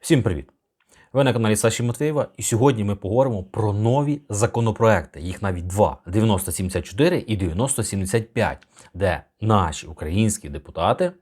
Всім привіт! Ви на каналі Саші Матвієва, і сьогодні ми поговоримо про нові законопроекти. Їх навіть два: 9074 і 9075, де наші українські депутати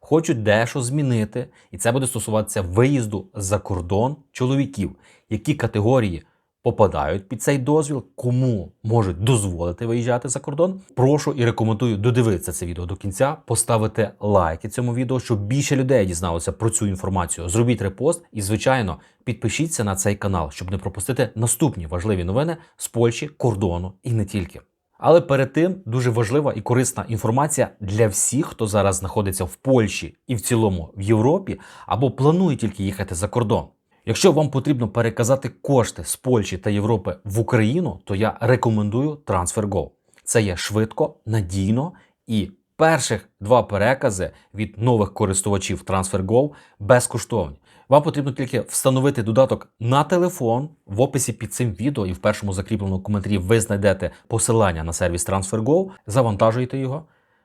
хочуть дещо змінити, і це буде стосуватися виїзду за кордон чоловіків, які категорії попадають під цей дозвіл, кому можуть дозволити виїжджати за кордон. Прошу і рекомендую додивитися це відео до кінця, поставити лайки цьому відео, щоб більше людей дізналося про цю інформацію. Зробіть репост і, звичайно, підпишіться на цей канал, щоб не пропустити наступні важливі новини з Польщі, кордону і не тільки. Але перед тим дуже важлива і корисна інформація для всіх, хто зараз знаходиться в Польщі і в цілому в Європі, або планує тільки їхати за кордон. Якщо вам потрібно переказати кошти з Польщі та Європи в Україну, то я рекомендую TransferGo. Це є швидко, надійно і перших два перекази від нових користувачів TransferGo безкоштовні. Вам потрібно тільки встановити додаток на телефон. В описі під цим відео і в першому закріпленому коментарі ви знайдете посилання на сервіс TransferGo, завантажуєте його,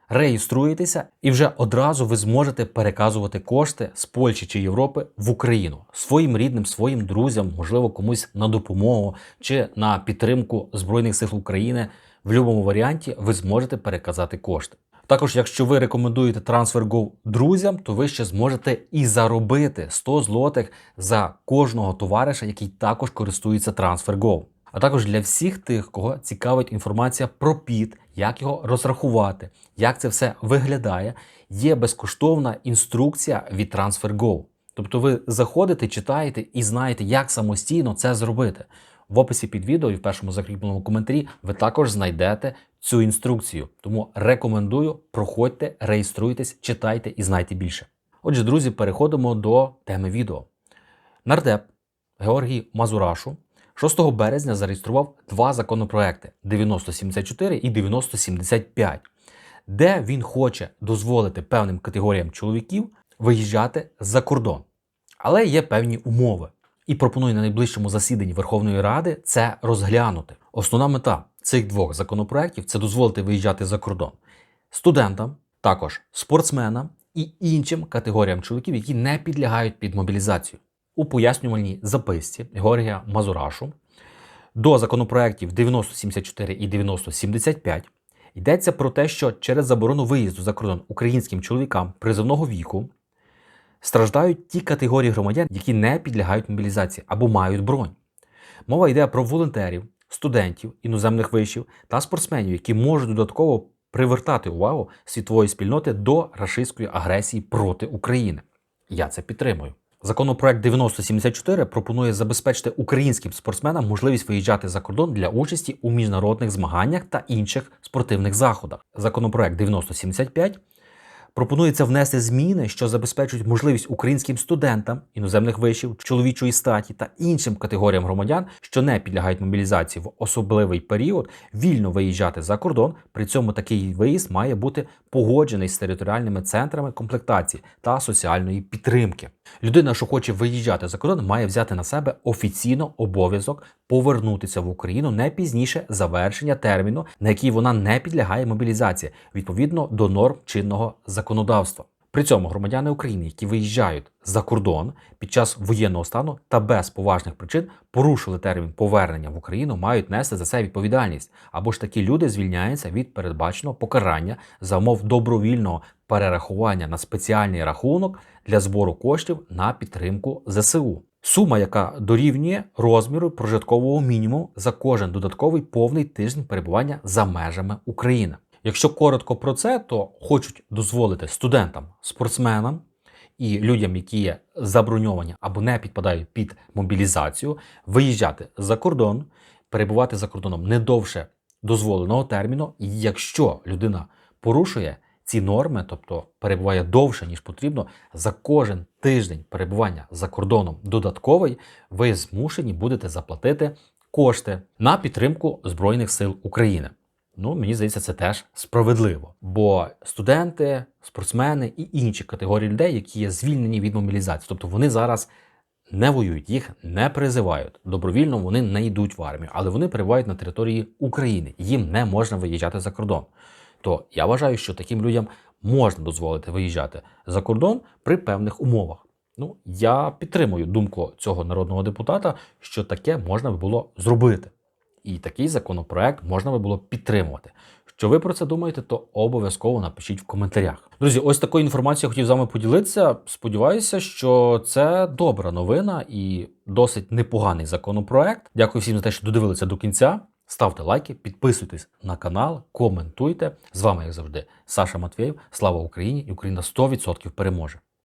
реєструєтеся, і вже одразу ви зможете переказувати кошти з Польщі чи Європи в Україну своїм рідним, своїм друзям, можливо, комусь на допомогу чи на підтримку Збройних сил України. В будь-якому варіанті ви зможете переказати кошти. Також, якщо ви рекомендуєте TransferGo друзям, то ви ще зможете і заробити 100 злотих за кожного товариша, який також користується TransferGo. А також для всіх тих, кого цікавить інформація про ПІД, як його розрахувати, як це все виглядає, є безкоштовна інструкція від TransferGo. Тобто ви заходите, читаєте і знаєте, як самостійно це зробити. В описі під відео і в першому закріпленому коментарі ви також знайдете цю інструкцію. Тому рекомендую, проходьте, реєструйтесь, читайте і знайте більше. Отже, друзі, переходимо до теми відео. Нардеп Георгій Мазурашу 6 березня зареєстрував два законопроекти 9074 і 9075, де він хоче дозволити певним категоріям чоловіків виїжджати за кордон. Але є певні умови. І пропонує на найближчому засіданні Верховної Ради це розглянути. Основна мета цих двох законопроєктів це дозволити виїжджати за кордон студентам, також спортсменам і іншим категоріям чоловіків, які не підлягають під мобілізацію. У пояснювальній записці Георгія Мазурашу до законопроєктів 9074 і 9075 йдеться про те, що через заборону виїзду за кордон українським чоловікам призовного віку страждають ті категорії громадян, які не підлягають мобілізації або мають бронь. Мова йде про волонтерів, студентів іноземних вишів та спортсменів, які можуть додатково привертати увагу світової спільноти до рашистської агресії проти України. Я це підтримую. Законопроект 9074 пропонує забезпечити українським спортсменам можливість виїжджати за кордон для участі у міжнародних змаганнях та інших спортивних заходах. Законопроект 9075 Пропонується внести зміни, що забезпечують можливість українським студентам іноземних вишів, чоловічої статі та іншим категоріям громадян, що не підлягають мобілізації в особливий період, вільно виїжджати за кордон. При цьому такий виїзд має бути погоджений з територіальними центрами комплектації та соціальної підтримки. Людина, що хоче виїжджати за кордон, має взяти на себе офіційно обов'язок повернутися в Україну не пізніше завершення терміну, на який вона не підлягає мобілізації, відповідно до норм чинного законодавства. При цьому громадяни України, які виїжджають за кордон під час воєнного стану та без поважних причин порушили термін повернення в Україну, мають нести за це відповідальність. Або ж такі люди звільняються від передбаченого покарання за умов добровільного перерахування на спеціальний рахунок для збору коштів на підтримку ЗСУ. Сума, яка дорівнює розміру прожиткового мінімуму за кожен додатковий повний тиждень перебування за межами України. Якщо коротко про це, то хочуть дозволити студентам, спортсменам і людям, які є заброньовані або не підпадають під мобілізацію, виїжджати за кордон, перебувати за кордоном не довше дозволеного терміну, і якщо людина порушує ці норми, тобто перебуває довше, ніж потрібно, за кожен тиждень перебування за кордоном додатковий, ви змушені будете заплатити кошти на підтримку Збройних сил України. Ну, мені здається, це теж справедливо. Бо студенти, спортсмени і інші категорії людей, які є звільнені від мобілізації, тобто вони зараз не воюють, їх не призивають. Добровільно вони не йдуть в армію, але вони перебувають на території України. Їм не можна виїжджати за кордон. То я вважаю, що таким людям можна дозволити виїжджати за кордон при певних умовах. Ну, я підтримую думку цього народного депутата, що таке можна би було зробити. І такий законопроект можна би було підтримувати. Що ви про це думаєте, то обов'язково напишіть в коментарях. Друзі, ось такою інформацією хотів з вами поділитися. Сподіваюся, що це добра новина і досить непоганий законопроект. Дякую всім за те, що додивилися до кінця. Ставте лайки, підписуйтесь на канал, коментуйте. З вами, як завжди, Саша Матвєєв. Слава Україні! І Україна 100% переможе.